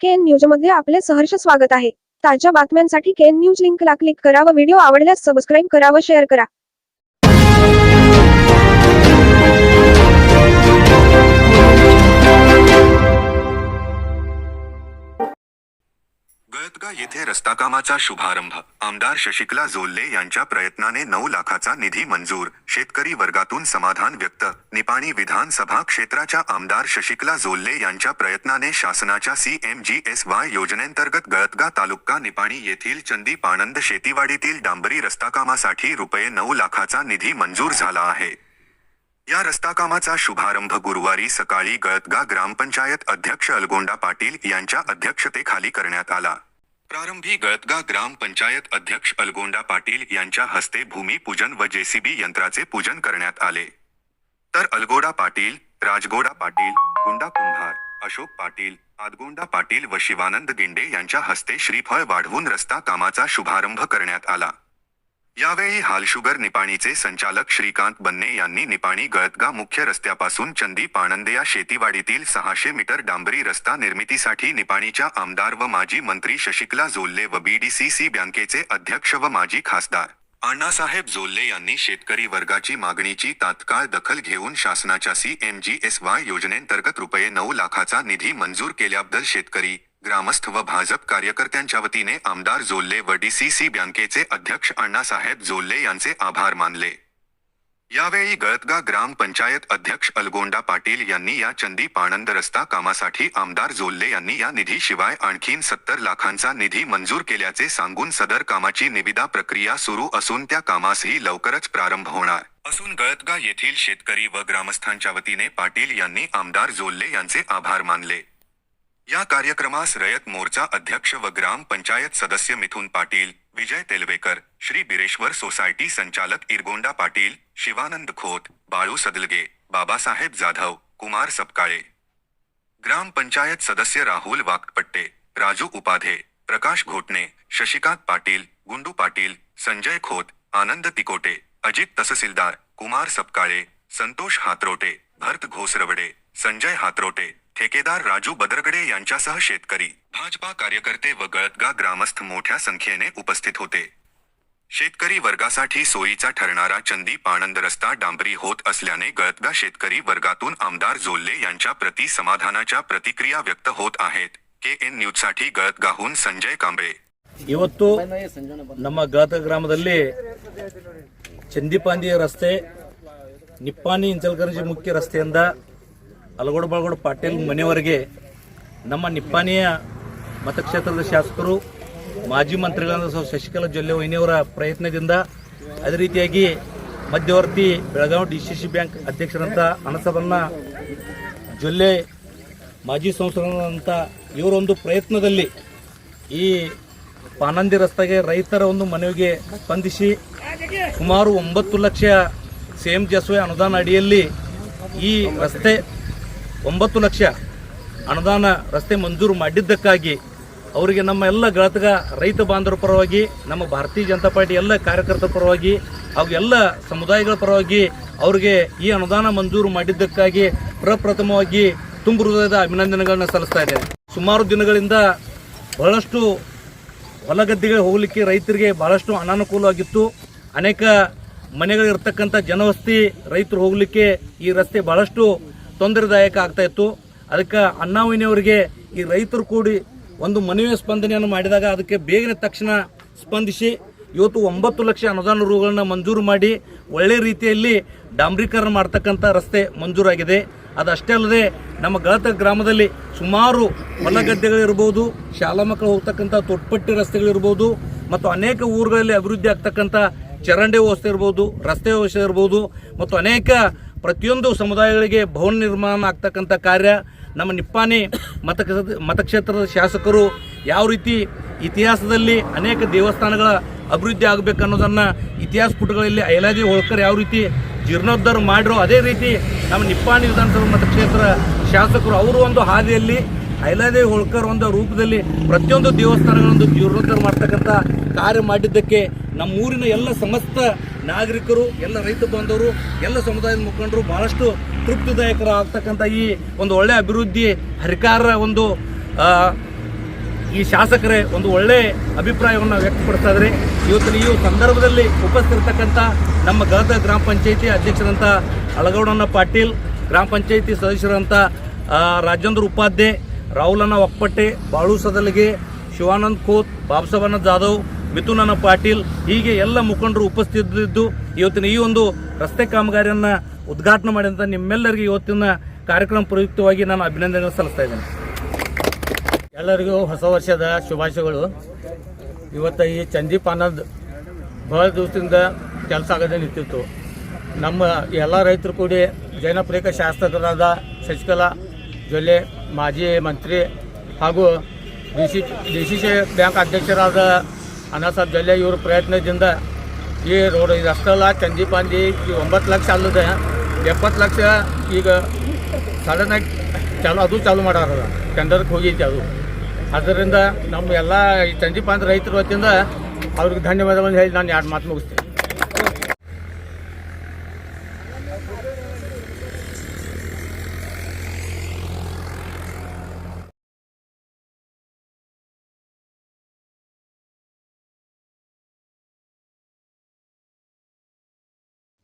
केन न्यूजमध्ये आपले सहर्ष स्वागत आहे. ताज्या बातम्यांसाठी केन न्यूज लिंकला क्लिक करा व व्हिडिओ आवडल्यास सबस्क्राईब करा व शेअर करा. येथे रस्ता कामाचा शुभारंभ. आमदार शशिकला जोल्ले यांच्या प्रयत्नाने नऊ लाखाचा निधी मंजूर. शेतकरी वर्गातून समाधान व्यक्त. निपाणी विधानसभा क्षेत्राच्या आमदार शशिकला जोल्ले यांच्या प्रयत्नाने शासनाच्या C M G S Y योजनेंतर्गत गळतगा तालुका निपाणी येथील चंदी पाणंद शेतीवाडीतील डांबरी रस्ता कामासाठी रुपये नऊ लाखाचा निधी मंजूर झाला आहे. या रस्ता कामाचा शुभारंभ गुरुवारी सकाळी गळतगा ग्रामपंचायत अध्यक्ष अलगोंडा पाटील यांच्या अध्यक्षतेखाली करण्यात आला. प्रारंभी गळतगा ग्रामपंचायत अध्यक्ष अलगोंडा पाटील यांच्या हस्ते भूमिपूजन व जेसीबी यंत्राचे पूजन करण्यात आले. तर अलगोडा पाटील राजगोडा पाटील गुंडा कुंभार अशोक पाटील आदगोंडा पाटील व शिवानंद गिंडे यांच्या हस्ते श्रीफळ वाढवून रस्ता कामाचा शुभारंभ करण्यात आला. यावेळी हालशुगर निपाणीचे संचालक श्रीकांत बन्ने यांनी निपाणी गळतगा मुख्य रस्त्यापासून चंदी पाणंदे या शेतीवाडीतील सहाशे मीटर डांबरी रस्ता निर्मितीसाठी निपाणीच्या आमदार व माजी मंत्री शशिकला जोल्ले व बीडीसीसी बँकेचे अध्यक्ष व माजी खासदार. अण्णासाहेब जोल्ले यांनी शेतकरी वर्गाची मागणीची तात्काळ दखल घेऊन शासनाच्या C M G S Y योजनेंतर्गत रुपये नऊ लाखाचा निधी मंजूर केल्याबद्दल शेतकरी ग्रामस्थ व भाजप कार्यकर्त्यांच्या वतीने आमदार जोल्ले व डीसीसी बँकेचे अध्यक्ष अण्णासाहेब जोल्ले यांचे आभार मानले. यावेळी गळतगा ग्रामपंचायत अध्यक्ष अलगोंडा पाटील यांनी या चंदी पाणंद रस्ता कामासाठी आमदार जोल्ले यांनी या निधीशिवाय आणखीन सत्तर लाखांचा निधी मंजूर केल्याचे सांगून सदर कामाची निविदा प्रक्रिया सुरू असून त्या कामासही लवकरच प्रारंभ होणार. असून गळतगा येथील शेतकरी व ग्रामस्थांच्या वतीने पाटील यांनी आमदार जोल्ले यांचे आभार मानले. या कार्यक्रमास रयत मोर्चा अध्यक्ष व ग्राम पंचायत सदस्य मिथुन पाटील विजय तेलवेकर श्री बिरेश्वर सोसायटी संचालक इरगोंडा पाटील शिवानंद खोत बाळू सदलगे बाबासाहेब जाधव कुमार सपकाळे. ग्राम पंचायत सदस्य राहुल वाकपट्टे राजू उपाधे प्रकाश घोटणे शशिकांत पाटील गुंडू पाटील संजय खोत आनंद तिकोटे अजित तहसीलदार कुमार सपकाळे संतोष हातरोटे भरत घोसरवडे संजय हातरोटे ठेकेदार राजू बदरगडे यांच्यासह शेतकरी भाजपा कार्यकर्ते व गळतगा ग्रामस्थ मोठ्या संख्येने उपस्थित होते शेतकरी वर्गासाठी सोयीचा ठरणारा चंदी पाणंद रस्ता डांबरी होत असल्याने गळतगा शेतकरी वर्गातून आमदार जोल्ले यांच्या प्रति समाधानाच्या प्रतिक्रिया व्यक्त होत आहेत के एन न्यूजसाठी गळतगाहून संजय कांबळे ಇವತ್ತು ನಮ್ಮ ಗಾತ ಗ್ರಾಮದಲ್ಲಿ ಚಂದಿಪಾಂದಿ ರಸ್ತೆ ನಿಪ್ಪಾಣಿ ಇಂಚಲ್ಕರಂಜಿ ಮುಖ್ಯ ರಸ್ತೆಯಿಂದ ಅಲಗೋಡು ಬಳಗೋಡು ಪಾಟೀಲ್ ಮನೆಯವರೆಗೆ ನಮ್ಮ ನಿಪ್ಪಾಣಿಯ ಮತಕ್ಷೇತ್ರದ ಶಾಸಕರು, ಮಾಜಿ ಮಂತ್ರಿಗಳಾದ ಸಹ ಶಶಿಕಲಾ ಜೊಲ್ಲೆ ವೈನಿಯವರ ಪ್ರಯತ್ನದಿಂದ ಅದೇ ರೀತಿಯಾಗಿ ಮಧ್ಯವರ್ತಿ Belagavi D C C bank ಅಧ್ಯಕ್ಷರಂತ ಅನಸಬನ್ನ ಜೊಲ್ಲೆ, ಮಾಜಿ ಸಂಸದರಂತ ಇವರೊಂದು ಪ್ರಯತ್ನದಲ್ಲಿ ಈ ಪಾನಂದಿ ರಸ್ತೆಗೆ ರೈತರ ಒಂದು ಮನವಿಗೆ ಸ್ಪಂದಿಸಿ ಸುಮಾರು ಒಂಬತ್ತು ಲಕ್ಷ ಸಿ ಎಂ ಜಸ್ವೆ ಅನುದಾನ ಅಡಿಯಲ್ಲಿ ಈ ರಸ್ತೆ ಒಂಬತ್ತು ಲಕ್ಷ ಅನುದಾನ ರಸ್ತೆ ಮಂಜೂರು ಮಾಡಿದ್ದಕ್ಕಾಗಿ ಅವರಿಗೆ ನಮ್ಮ ಎಲ್ಲ ಗಳತಗ ರೈತ ಬಾಂಧವರ ಪರವಾಗಿ, ನಮ್ಮ ಭಾರತೀಯ ಜನತಾ ಪಾರ್ಟಿ ಎಲ್ಲ ಕಾರ್ಯಕರ್ತರ ಪರವಾಗಿ ಹಾಗೂ ಎಲ್ಲ ಸಮುದಾಯಗಳ ಪರವಾಗಿ ಅವರಿಗೆ ಈ ಅನುದಾನ ಮಂಜೂರು ಮಾಡಿದ್ದಕ್ಕಾಗಿ ಪ್ರಪ್ರಥಮವಾಗಿ ತುಂಬ ಹೃದಯದ ಅಭಿನಂದನೆಗಳನ್ನು ಸಲ್ಲಿಸ್ತಾ ಇದ್ದೇನೆ. ಸುಮಾರು ದಿನಗಳಿಂದ ಬಹಳಷ್ಟು ಹೊಲ ಗದ್ದೆಗೆ ಹೋಗಲಿಕ್ಕೆ ರೈತರಿಗೆ ಬಹಳಷ್ಟು ಅನಾನುಕೂಲವಾಗಿತ್ತು. ಅನೇಕ ಮನೆಗಳಿರ್ತಕ್ಕಂಥ ಜನವಸ್ತಿ ರೈತರು ಹೋಗಲಿಕ್ಕೆ ಈ ರಸ್ತೆ ಬಹಳಷ್ಟು ತೊಂದರೆದಾಯಕ ಆಗ್ತಾ ಇತ್ತು. ಅದಕ್ಕೆ ಅಣ್ಣಾವಿನಿಯವರಿಗೆ ಈ ರೈತರು ಕೂಡಿ ಒಂದು ಮನವಿ ಸ್ಪಂದನೆಯನ್ನು ಮಾಡಿದಾಗ ಅದಕ್ಕೆ ಬೇಗನೆ ತಕ್ಷಣ ಸ್ಪಂದಿಸಿ ಇವತ್ತು ಒಂಬತ್ತು ಲಕ್ಷ ಅನುದಾನ ರೂಗಳನ್ನ ಮಂಜೂರು ಮಾಡಿ ಒಳ್ಳೆ ರೀತಿಯಲ್ಲಿ ಡಾಂಬ್ರೀಕರಣ ಮಾಡ್ತಕ್ಕಂಥ ರಸ್ತೆ ಮಂಜೂರಾಗಿದೆ. ಅದಷ್ಟೇ ಅಲ್ಲದೆ ನಮ್ಮ ಗಳತ ಗ್ರಾಮದಲ್ಲಿ ಸುಮಾರು ಹೊಲ ಗದ್ದೆಗಳಿರ್ಬೋದು, ಶಾಲಾ ಮಕ್ಕಳು ಹೋಗ್ತಕ್ಕಂಥ ತೊಟ್ಪಟ್ಟಿ ರಸ್ತೆಗಳಿರ್ಬೋದು, ಮತ್ತು ಅನೇಕ ಊರುಗಳಲ್ಲಿ ಅಭಿವೃದ್ಧಿ ಆಗ್ತಕ್ಕಂಥ ಚರಂಡಿ ವ್ಯವಸ್ಥೆ ಇರ್ಬೋದು, ರಸ್ತೆ ವ್ಯವಸ್ಥೆ ಇರ್ಬೋದು, ಮತ್ತು ಅನೇಕ ಪ್ರತಿಯೊಂದು ಸಮುದಾಯಗಳಿಗೆ ಭವನ ನಿರ್ಮಾಣ ಆಗ್ತಕ್ಕಂಥ ಕಾರ್ಯ ನಮ್ಮ ನಿಪ್ಪಾಣಿ ಮತಕ್ಷ ಮತಕ್ಷೇತ್ರದ ಶಾಸಕರು ಯಾವ ರೀತಿ ಇತಿಹಾಸದಲ್ಲಿ ಅನೇಕ ದೇವಸ್ಥಾನಗಳ ಅಭಿವೃದ್ಧಿ ಆಗಬೇಕು ಅನ್ನೋದನ್ನು ಇತಿಹಾಸ ಪುಟಗಳಲ್ಲಿ ಐಲಾದಿ ಹೋಳ್ಕರ್ ಯಾವ ರೀತಿ ಜೀರ್ಣೋದ್ಧಾರ ಮಾಡಿರೋ ಅದೇ ರೀತಿ ನಮ್ಮ ನಿಪ್ಪಾಣಿ ವಿಧಾನಸಭಾ ಮತಕ್ಷೇತ್ರ ಶಾಸಕರು ಅವರು ಒಂದು ಹಾದಿಯಲ್ಲಿ ಐಲಾದಿ ಹೋಳ್ಕರ್ ಒಂದು ರೂಪದಲ್ಲಿ ಪ್ರತಿಯೊಂದು ದೇವಸ್ಥಾನಗಳೊಂದು ಜೀರ್ಣೋದ್ಧಾರ ಮಾಡ್ತಕ್ಕಂಥ ಕಾರ್ಯ ಮಾಡಿದ್ದಕ್ಕೆ ನಮ್ಮೂರಿನ ಎಲ್ಲ ಸಮಸ್ತ ನಾಗರಿಕರು, ಎಲ್ಲ ರೈತ ಬಾಂಧವರು, ಎಲ್ಲ ಸಮುದಾಯದ ಮುಖಂಡರು ಬಹಳಷ್ಟು ತೃಪ್ತಿದಾಯಕರ ಆಗ್ತಕ್ಕಂಥ ಈ ಒಂದು ಒಳ್ಳೆ ಅಭಿವೃದ್ಧಿ ಹರಿಕಾರ ಒಂದು ಈ ಶಾಸಕರೇ ಒಂದು ಒಳ್ಳೆ ಅಭಿಪ್ರಾಯವನ್ನು ವ್ಯಕ್ತಪಡಿಸ್ತಾ ಇದ್ದಾರೆ. ಇವತ್ತಿನ ಈ ಸಂದರ್ಭದಲ್ಲಿ ಉಪಸ್ಥಿತರ್ತಕ್ಕಂಥ ನಮ್ಮ ಗದಗ ಗ್ರಾಮ ಪಂಚಾಯಿತಿ ಅಧ್ಯಕ್ಷರಂಥ ಅಳಗೌಡಣ್ಣ ಪಾಟೀಲ್, ಗ್ರಾಮ ಪಂಚಾಯಿತಿ ಸದಸ್ಯರಂಥ ರಾಜೇಂದ್ರ ಉಪಾಧ್ಯಾಯ, ರಾಹುಲಣ್ಣ ಒಕ್ಕಪಟ್ಟೆ ಬಾಳು ಸದಲಿಗೆ ಶಿವಾನಂದ್ ಕೋತ್ ಬಾಬಸವಣ್ಣ ಜಾಧವ್ ಮಿಥುನಣ್ಣ ಪಾಟೀಲ್ ಹೀಗೆ ಎಲ್ಲ ಮುಖಂಡರು ಉಪಸ್ಥಿತರಿದ್ದು ಇವತ್ತಿನ ಈ ಒಂದು ರಸ್ತೆ ಕಾಮಗಾರಿಯನ್ನು ಉದ್ಘಾಟನೆ ಮಾಡಿದಂಥ ನಿಮ್ಮೆಲ್ಲರಿಗೂ ಇವತ್ತಿನ ಕಾರ್ಯಕ್ರಮ ಪ್ರಯುಕ್ತವಾಗಿ ನಾನು ಅಭಿನಂದನೆ ಸಲ್ಲಿಸ್ತಾ ಇದ್ದೇನೆ. ಎಲ್ಲರಿಗೂ ಹೊಸ ವರ್ಷದ ಶುಭಾಶಯಗಳು. ಇವತ್ತು ಈ ಚಂದೀಪ್ ಆನಂದ್ ಬಹಳ ದಿವಸದಿಂದ ಕೆಲಸ ಆಗದೆ ನಿಂತಿತ್ತು. ನಮ್ಮ ಎಲ್ಲ ರೈತರು ಕೂಡಿ ಜನಪ್ರಿಯ ಶಾಸಕರಾದ ಶಶಿಕಲಾ, ಜೊಲ್ಲೆ, ಮಾಜಿ ಮಂತ್ರಿ ಹಾಗೂ D C D C C bank ಅಧ್ಯಕ್ಷರಾದ ಅನಾಸಾಬ್ ಜಲ್ಲೆ ಇವ್ರ ಪ್ರಯತ್ನದಿಂದ ಈ ರೋಡ್ ಇದು ಅಷ್ಟಲ್ಲ ಚಂದೀಪಾಂದಿ ಈ ಒಂಬತ್ತು ಲಕ್ಷ ಅಲ್ಲದೆ ಎಪ್ಪತ್ತು ಲಕ್ಷ ಈಗ ಸಡನ್ನಾಗಿ ಚಾಲು ಅದು ಚಾಲು ಮಾಡಾರದ ಟೆಂಡರ್ಗೆ ಹೋಗೈತಿ ಅದು. ಅದರಿಂದ ನಮ್ಮ ಎಲ್ಲ ಈ ಚಂದೀಪಾಂತ್ ರೈತರ ವತಿಯಿಂದ ಅವ್ರಿಗೆ ಧನ್ಯವಾದವನ್ನು ಹೇಳಿ ನಾನು ಎರಡು ಮಾತು ಮುಗಿಸ್ತೇನೆ.